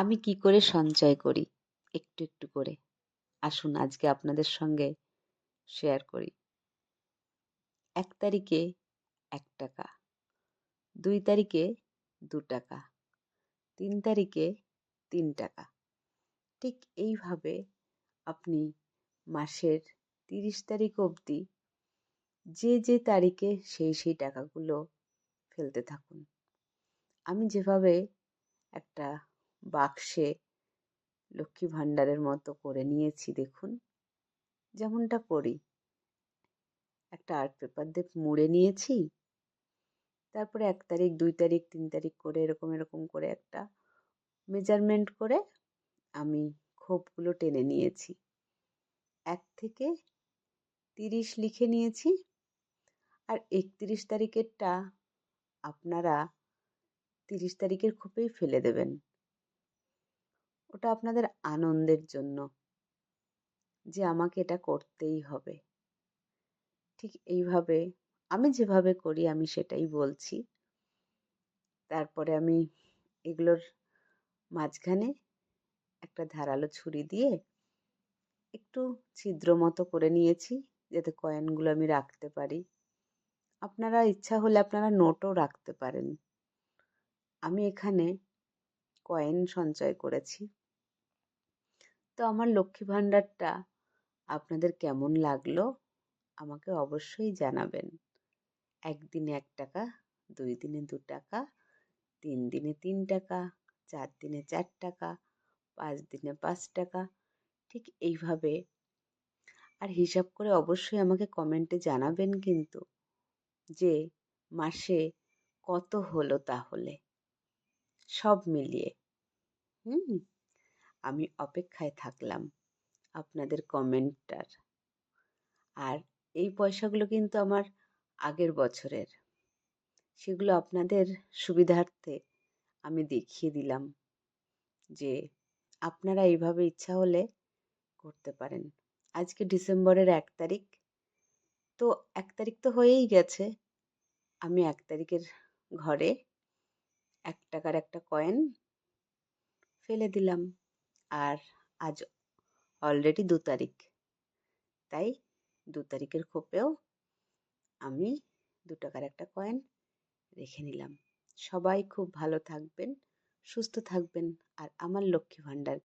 আমি কি করে সঞ্চয় করি? একটু একটু করে। আসুন, আজকে আপনাদের সঙ্গে শেয়ার করি। এক তারিখে এক টাকা, দুই তারিখে দু টাকা, তিন তারিখে তিন টাকা। ঠিক এইভাবে আপনি মাসের তিরিশ তারিখ অবধি যে যে তারিখে সেই সেই টাকাগুলো ফেলতে থাকুন। আমি যেভাবে একটা বাক্সে লক্ষ্মী ভাণ্ডারের মতো করে নিয়েছি, দেখুন। যেমনটা করি। একটা আর্ট পেপার দিয়ে মুড়ে নিয়েছি। তারপরে এক তারিখ, দুই তারিখ, তিন তারিখ করে এরকম এরকম করে একটা মেজারমেন্ট করে আমি খোপগুলো টেনে নিয়েছি। এক থেকে তিরিশ লিখে নিয়েছি। আর একত্রিশ তারিখেরটা আপনারা তিরিশ তারিখের খোপেই ফেলে দেবেন। ওটা আপনাদের আনন্দের জন্য যে আমাকে এটা করতেই হবে। ঠিক এইভাবে আমি যেভাবে করি আমি সেটাই বলছি। তারপরে আমি এগুলোর মাঝখানে একটা ধারালো ছুরি দিয়ে একটু ছিদ্র মতো করে নিয়েছি যাতে কয়েনগুলো আমি রাখতে পারি। আপনারা ইচ্ছা হলে আপনারা নোটও রাখতে পারেন। আমি এখানে কয়েন সঞ্চয় করেছি। তো আমার লক্ষ্মী ভাণ্ডারটা আপনাদের কেমন লাগল? আমাকে অবশ্যই জানাবেন। একদিনে এক টাকা, দুই দিনে দু টাকা, তিন দিনে তিন টাকা, চার দিনে চার টাকা, পাঁচ দিনে পাঁচ টাকা, ঠিক এইভাবে। আর হিসাব করে অবশ্যই আমাকে কমেন্টে জানাবেন কিন্তু যে মাসে কত হলো তাহলে। সব মিলিয়ে। হুম? আমি অপেক্ষায় থাকলাম আপনাদের কমেন্টটার। আর এই পয়সাগুলো কিন্তু আমার আগের বছরের। সেগুলো আপনাদের সুবিধার্থে আমি দেখিয়ে দিলাম যে আপনারা এইভাবে ইচ্ছা হলে করতে পারেন। আজকে ডিসেম্বরের এক তারিখ। তো এক তারিখ তো হয়েই গেছে। আমি এক তারিখের ঘরে এক টাকার একটা কয়েন ফেলে দিলাম। আর আজ অলরেডি দু তারিখ। তাই দু তারিখের খোপেও আমি দু টাকার একটা কয়েন রেখে নিলাম। সবাই খুব ভালো থাকবেন, সুস্থ থাকবেন, আর আমার লক্ষ্মী ভাণ্ডার